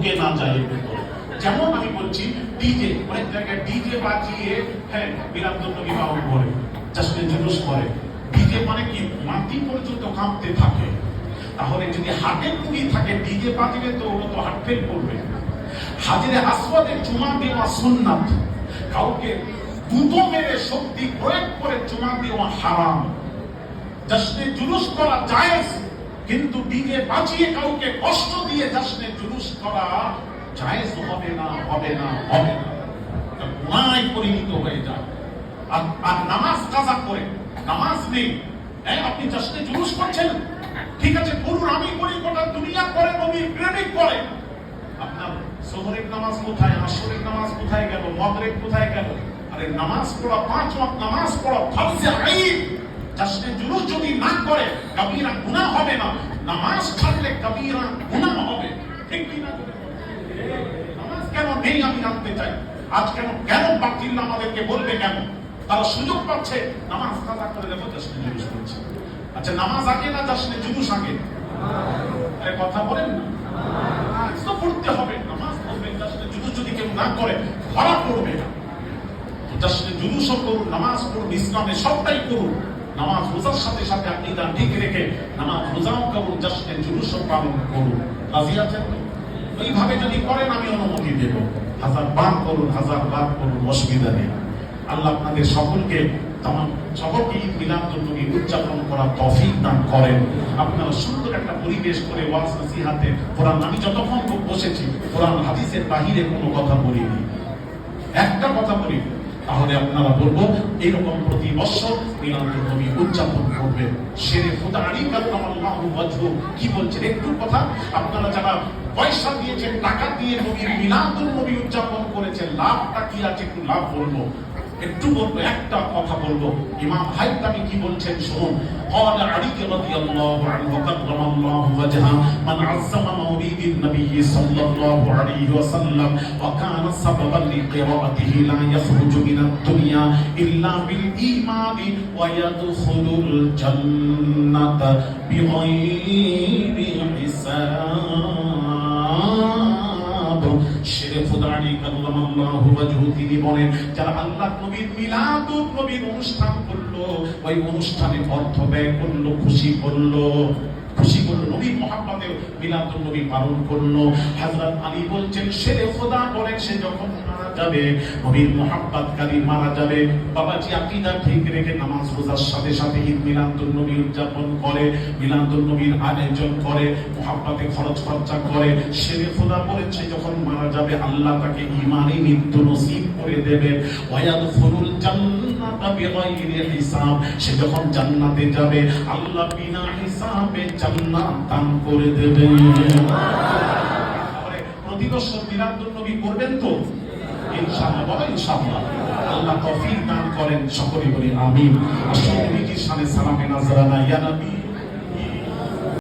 ঢুকে না যায় যেমন আমি বলছি ডিজে অনেক জায়গায় ডিজে বাজিয়ে হ্যাঁ বিরামদণ্ড বিবাহ করে জাসমিন জুলুস করে। ডিজে মানে কি? মাটি পর্যন্ত কাঁপতে থাকে। তাহলে যদি হাটের পুরি থাকে ডিজে বাজিলে তো ওরা তো হাট ফেল করবে। হাজিরে আসওয়াদে চুমা দেওয়া সুন্নাত। কাউকে দুটো মেরে শক্তি প্রয়োগ করে চুমা দেওয়া হারাম। জশ্নে জুলুস করা জায়েজ। কিন্তু ডিজে বাজিয়ে কাউকে কষ্ট দিয়ে জশ্নে জুলুস করা জায়েজ হবে না হবে না হবে না। গুনায় পরিণত হয়ে যায়। আর আর নামাজ কাজা করে, নামাজ নেই। হ্যাঁ আপনি জুলুস করছেন? ঠিক আছে করুন আমি করি গোটা দুনিয়া করে, নবীর প্রেমিক করে। আপনার সোহরের নামাজ কোথায়, আসরের নামাজ কোথায় গেল, মগরেব কোথায় গেল? আরে, নামাজ পড়া পাঁচ ওয়াক্ত নামাজ পড়া ফরজে আইন। জাসনে জুলুস যদি না করে কবিরা গুনাহ হবে না। নামাজ ছাড়লে কবিরা গুনাহ হবে। ঠিক কি না নামাজ কেন নেই আমি জানতে চাই। আজ কেন কেন বাতিল আমাদেরকে বলবে কেন? তারা সুযোগ পাচ্ছে, নামাজ কাজা করে দেবো জাসনে জুলুস করছে। আচ্ছা নামাজ আগে না জাসনে জুলুস আগে? আরে, কথা বলেন না। তো পড়তে হবে। নামাজ পড়বেন জাসনে জুলুস যদি কেউ না করে, ধরা পড়বে না। জাসনে জুলুসও করুন, নামাজ পড়ুন, ইসলামে সবটাই করুন। নামাজ রোজার সাথে সাথে আপনি তার ঠিক রেখে নামাজ রোজাও করুন জাসনে জুলুসও পালন করুন। রাজি আছেন? এইভাবে যদি করেন, আমি অনুমতি দেব। হাজার বার করুন, হাজার বার করুন, অসুবিধা নেই। আল্লাহ আপনাদের সকলকে সকলকে ঈদ মিলাদুন্নবী উদযাপন করার তৌফিক দান করেন। আপনারা সুন্দর একটা পরিবেশ করে ওয়াজ, নসিহাতে কোরআন, আমি যতক্ষণ বসেছি, কোরআন, হাদিসের বাহিরে কোনো কথা বলিনি। একটা কথা বলি তাহলে আপনারা বলব এরকম প্রতি বছর মিলাদুল উদযাপন করবে। শেরে খোদা আলী ওয়াজহু। কি বলছেন? একটু কথা, আপনারা যারা পয়সা দিয়েছেন, টাকা দিয়ে নবীর মিলাদুল নবী উদযাপন করেছেন, লাভটা কি আছে একটু লাভ বলব। একটু বলবো একটা কথা বলবো ইমাম হাইতামি কি বলছেন শুনুন قال علي رضي الله عنه كرم الله وجهه من عظم مولد النبي صلى الله عليه وسلم وكان سببا لقراءته لا يخرج من الدنيا الا بالايمان ويدخل الجنه بغير حساب তিনি বলেন নবীর নবীর অনুষ্ঠান করল, ওই অনুষ্ঠানে অর্থ ব্যয় করল, খুশি করল। খুশি করল নবী নবী পালন করল। হযরত আলী বলছেন শেরে খোদা বলেন, সে যখন যাবে, নবীর মহাব্বতকারী মারা যাবে। বাবাজি আকীদা ঠিক রেখে নামাজ রোজার সাথে সাথে ঈদ মিলাদুন নবী উদযাপন করে, মিলাদুন নবীর আয়োজন করে, মহাব্বতে খরচ খরচা করে। শেরে খোদা বলেছে, যখন মারা যাবে, আল্লাহ তাকে ইমানি মৃত্যু নসিব করে দেবে ওয়ায়াদখুলুল জান্নাতা বিগাইরি হিসাব। সে যখন জান্নাতে যাবে, আল্লাহ বিনা হিসাবে জান্নাত দান করে দেবে প্রতি মিলাদুন নবী করবেন তো? ইনশাআল্লাহ, বলো ইনশাআল্লাহ। আল্লাহ তৌফিক দান করেন, সকলে বলি আমিন। আসলে নবীজির সামনে সালামে নাজরানা ইয়া নবী